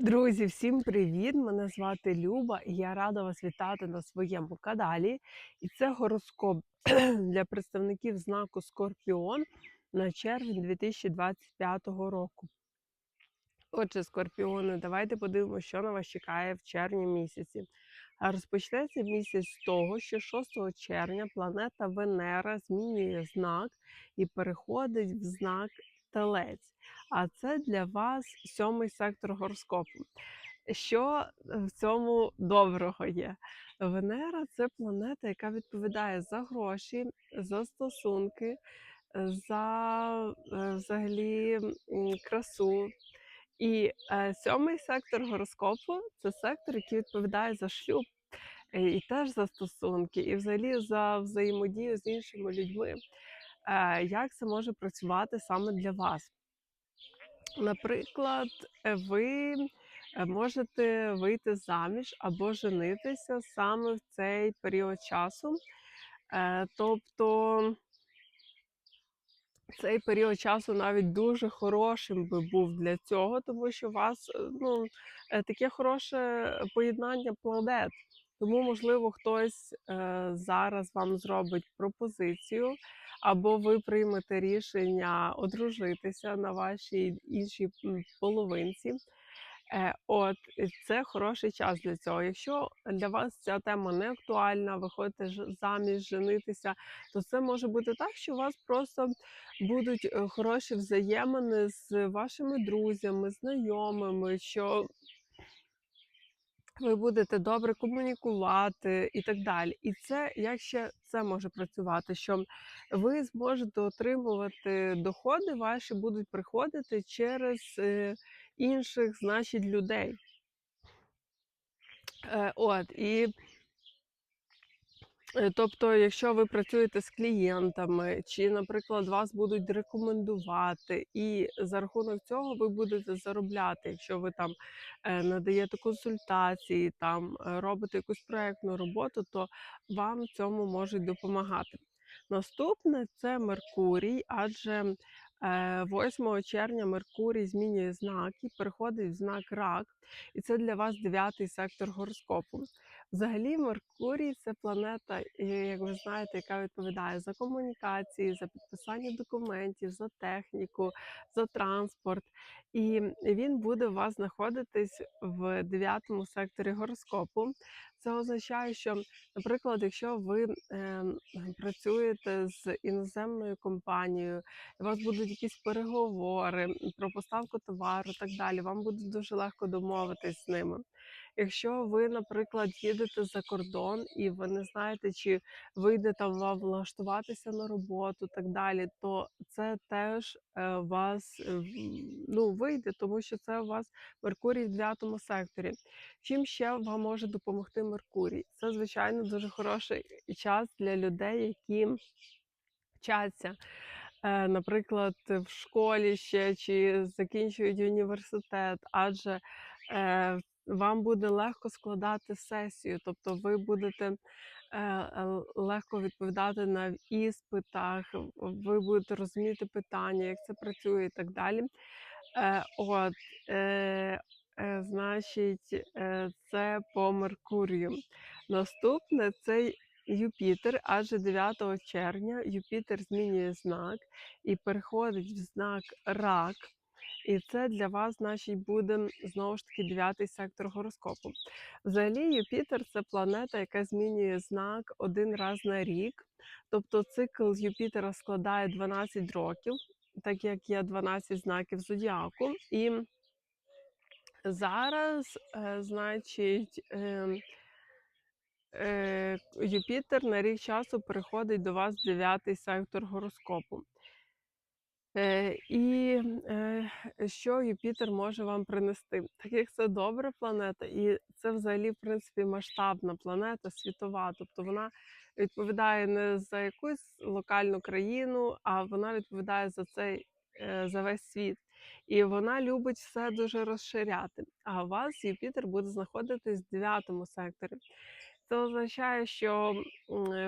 Друзі, всім привіт! Мене звати Люба, і я рада вас вітати на своєму каналі. І це гороскоп для представників знаку Скорпіон на червень 2025 року. Отже, скорпіони, давайте подивимося, що на вас чекає в червні місяці. Розпочнеться місяць з того, що 6 червня планета Венера змінює знак і переходить в знак Телець. А це для вас сьомий сектор гороскопу. Що в цьому доброго є? Венера це планета, яка відповідає за гроші, за стосунки, за е, взагалі красу. І е, сьомий сектор гороскопу це сектор, який відповідає за шлюб. е, І теж за стосунки, і взагалі за взаємодію з іншими людьми. Е, Як це може працювати саме для вас? Наприклад, е, ви е, можете вийти заміж або женитися саме в цей період часу. Тобто цей період часу навіть дуже хорошим би був для цього, тому що у вас ну, таке хороше поєднання планет. Тому, можливо, хтось зараз вам зробить пропозицію, або ви приймете рішення одружитися на вашій іншій половинці. Е, от це хороший час для цього. Якщо для вас ця тема не актуальна, ви хочете ж- заміж женитися, то це може бути так, що у вас просто будуть е, хороші взаємини з вашими друзями, знайомими, що ви будете добре комунікувати і так далі. І це як ще це може працювати, що ви зможете отримувати доходи, ваші будуть приходити через е, інших, значить, людей. Е, От і Тобто, якщо ви працюєте з клієнтами, чи, наприклад, вас будуть рекомендувати, і за рахунок цього ви будете заробляти, якщо ви там е, надаєте консультації, там е, робите якусь проектну роботу, то вам цьому можуть допомагати. Наступне це Меркурій, адже е, 8 червня Меркурій змінює знак і переходить в знак рак, і це для вас дев'ятий сектор гороскопу. Взагалі, Меркурій це планета, як ви знаєте, яка відповідає за комунікації, за підписання документів, за техніку, за транспорт. І він буде у вас знаходитись в дев'ятому секторі гороскопу. Це означає, що, наприклад, якщо ви е, працюєте з іноземною компанією, у вас будуть якісь переговори про поставку товару, і так далі. Вам буде дуже легко домовитись з ними. Якщо ви, наприклад, їдете за кордон і ви не знаєте, чи вийде там вам влаштуватися на роботу, так далі, то це теж е, вас е, ну, вийде, тому що це у вас Меркурій в дев'ятому секторі. Чим ще вам може допомогти Меркурій? Це, звичайно, дуже хороший час для людей, які вчаться. Е, Наприклад, в школі ще чи закінчують університет, адже вам буде легко складати сесію, тобто ви будете е, легко відповідати на іспитах, ви будете розуміти питання, як це працює і так далі. Е, От, е, значить, це по Меркурію. Наступне це Юпітер, адже 9 червня Юпітер змінює знак і переходить в знак рак. І це для вас, значить, буде знову ж таки дев'ятий сектор гороскопу. Взагалі, Юпітер це планета, яка змінює знак один раз на рік. Тобто цикл Юпітера складає 12 років, так як є 12 знаків зодіаку. І зараз, е, значить, ем, е, Юпітер на рік часу переходить до вас дев'ятий сектор гороскопу. Е, і е, що Юпітер може вам принести? Так як це добра планета, і це взагалі, в принципі, масштабна планета, світова. Тобто вона відповідає не за якусь локальну країну, а вона відповідає за цей е, за весь світ. І вона любить все дуже розширяти. А у вас Юпітер буде знаходитись в дев'ятому секторі. Це означає, що,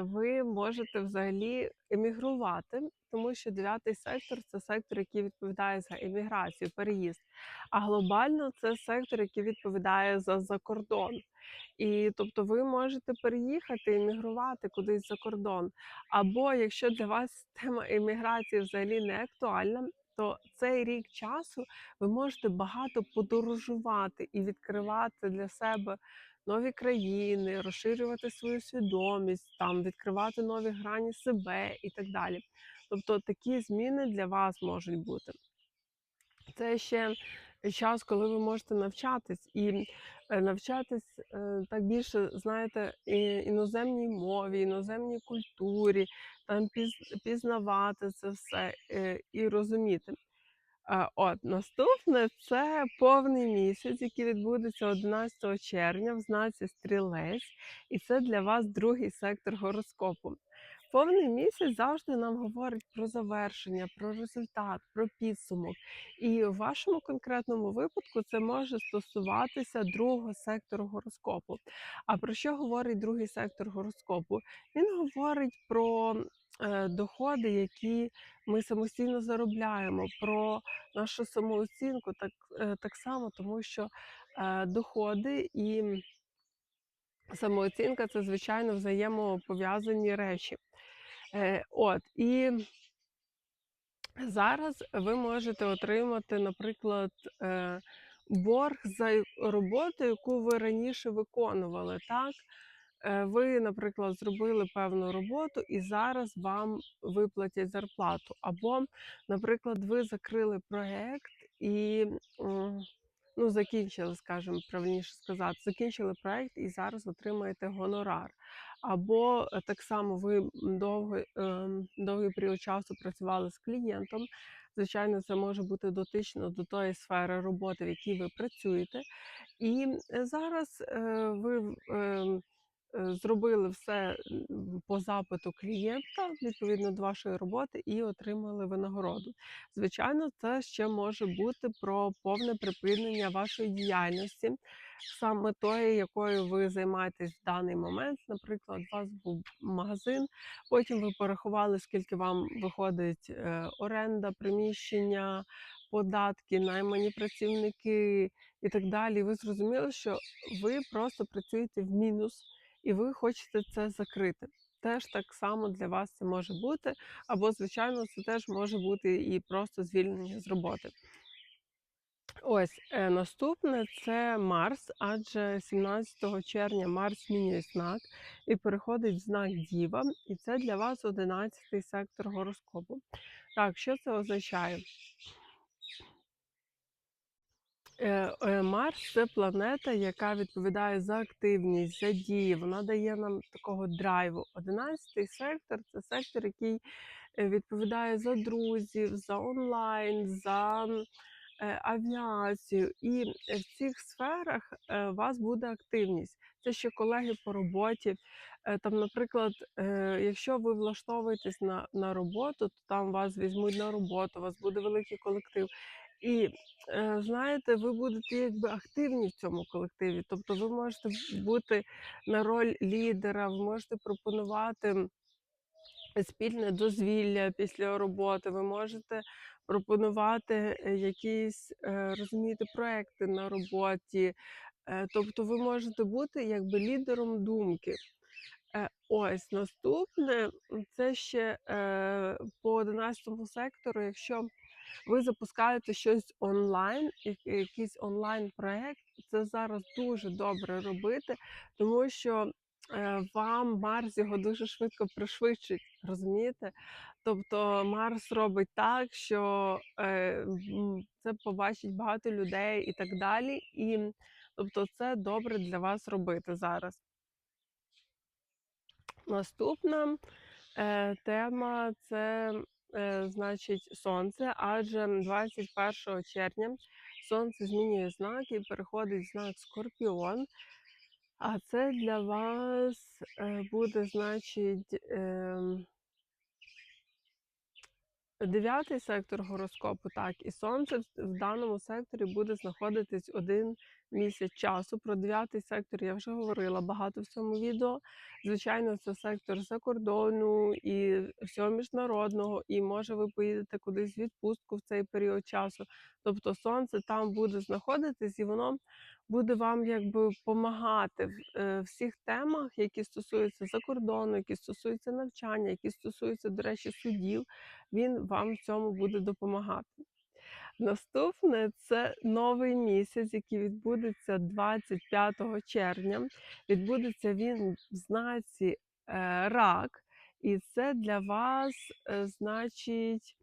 ви можете взагалі емігрувати, тому що дев'ятий сектор це сектор, який відповідає за еміграцію, переїзд. А глобально це сектор, який відповідає за закордон. І тобто ви можете переїхати, емігрувати кудись за кордон. Або якщо для вас тема еміграції взагалі не актуальна, то цей рік часу ви можете багато подорожувати і відкривати для себе нові країни, розширювати свою свідомість, там відкривати нові грані себе і так далі. Тобто такі зміни для вас можуть бути. Це ще час, коли ви можете навчатись і е, навчатись е, так більше, знаєте, іноземній мові, іноземній культурі, там пізнавати це все е, і розуміти. От наступне це повний місяць, який відбудеться 11 червня в знаці Стрілець, і це для вас другий сектор гороскопу. Повний місяць завжди нам говорить про завершення, про результат, про підсумок. І в вашому конкретному випадку це може стосуватися другого сектору гороскопу. А про що говорить другий сектор гороскопу? Він говорить про е, доходи, які ми самостійно заробляємо, про нашу самооцінку так, е, так само, тому що е, доходи і самооцінка це звичайно взаємопов'язані речі. Е, От і зараз ви можете отримати, наприклад, е, борг за роботу, яку ви раніше виконували. Так, Е, ви, наприклад, зробили певну роботу і зараз вам виплатять зарплату. Або, наприклад, ви закрили проект і ну, закінчили, скажімо, правильніше сказати, закінчили проект і зараз отримаєте гонорар. Або е, так само ви довго, ем, довгий період часу працювали з клієнтом. Звичайно, це може бути дотично до тої сфери роботи, в якій ви працюєте. І е, зараз е, ви ем, зробили все по запиту клієнта відповідно до вашої роботи і отримали винагороду. Звичайно, це ще може бути про повне припинення вашої діяльності, саме тої, якою ви займаєтесь в даний момент. Наприклад, у вас був магазин, потім ви порахували, скільки вам виходить е, оренда, приміщення, податки, наймані працівники і так далі. Ви зрозуміли, що ви просто працюєте в мінус і ви хочете це закрити. Теж так само для вас це може бути, або, звичайно, це теж може бути і просто звільнення з роботи. Ось е, наступне це Марс, адже 17 червня Марс змінює знак і переходить в знак Діва, і це для вас 11 сектор гороскопу. Так, що це означає? Е, е, Марс це планета, яка відповідає за активність, за дії. Вона дає нам такого драйву. Одинадцятий сектор це сектор, який е, відповідає за друзів, за онлайн, за авіацію. І в цих сферах у вас буде активність. Це ще колеги по роботі. Там, наприклад, якщо ви влаштовуєтесь на, на роботу, то там вас візьмуть на роботу, у вас буде великий колектив. І Е, знаєте, ви будете якби активні в цьому колективі. Тобто ви можете бути на роль лідера, ви можете пропонувати спільне дозвілля після роботи, ви можете пропонувати е, якісь, е, розумієте, проекти на роботі. Тобто ви можете бути якби лідером думки. Ось наступне це ще по 11 сектору, якщо ви запускаєте щось онлайн, якийсь онлайн-проект. Це зараз дуже добре робити, тому що е, вам Марс його дуже швидко пришвидшить, розумієте? Тобто Марс робить так, що е, це побачить багато людей і так далі. І тобто це добре для вас робити зараз. Наступна Е, тема це, значить, сонце, адже 21 червня сонце змінює знак і переходить в знак Скорпіон. А це для вас е, буде, значить, Дев'ятий сектор гороскопу, так, і сонце в даному секторі буде знаходитись 1 місяць часу. Про дев'ятий сектор я вже говорила багато в цьому відео. Звичайно, це сектор закордону і всього міжнародного, і може ви поїдете кудись в відпустку в цей період часу. Тобто сонце там буде знаходитись, і воно буде вам якби помагати в е, всіх темах, які стосуються закордону, які стосуються навчання, які стосуються, до речі, судів. Він вам в цьому буде допомагати. Наступне це новий місяць, який відбудеться 25 червня. Відбудеться він в знаці е, рак, і це для вас, е, значить,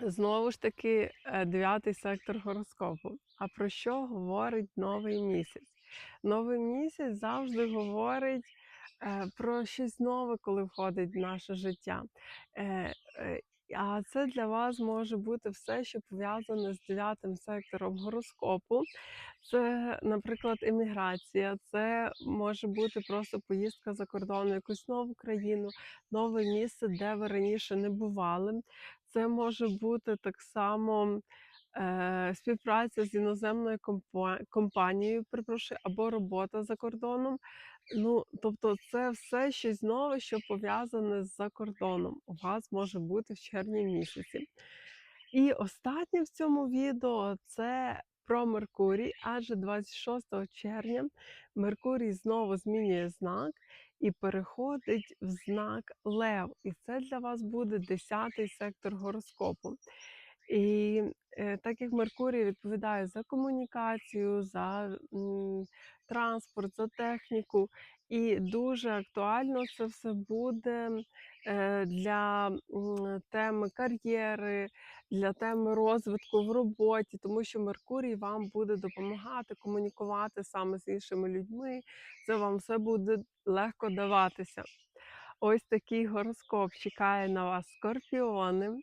знову ж таки, е, дев'ятий сектор гороскопу. А про що говорить новий місяць? Новий місяць завжди говорить про щось нове, коли входить в наше життя. А це для вас може бути все, що пов'язане з дев'ятим сектором гороскопу. Це, наприклад, еміграція, це може бути просто поїздка за кордон, якусь нову країну, нове місце, де ви раніше не бували. Це може бути так само співпраця з іноземною компанією, перепрошую, або робота за кордоном. Ну, тобто, це все щось нове, що пов'язане з закордоном. У вас може бути в червні місяці. І останнє в цьому відео це про Меркурій, адже 26 червня Меркурій знову змінює знак і переходить в знак Лев. І це для вас буде 10-й сектор гороскопу. І е, так як Меркурій відповідає за комунікацію, за транспорт, за техніку, і дуже актуально це все буде е, для теми кар'єри, для теми розвитку в роботі, тому що Меркурій вам буде допомагати комунікувати саме з іншими людьми. Це вам все буде легко даватися. Ось такий гороскоп чекає на вас, скорпіони.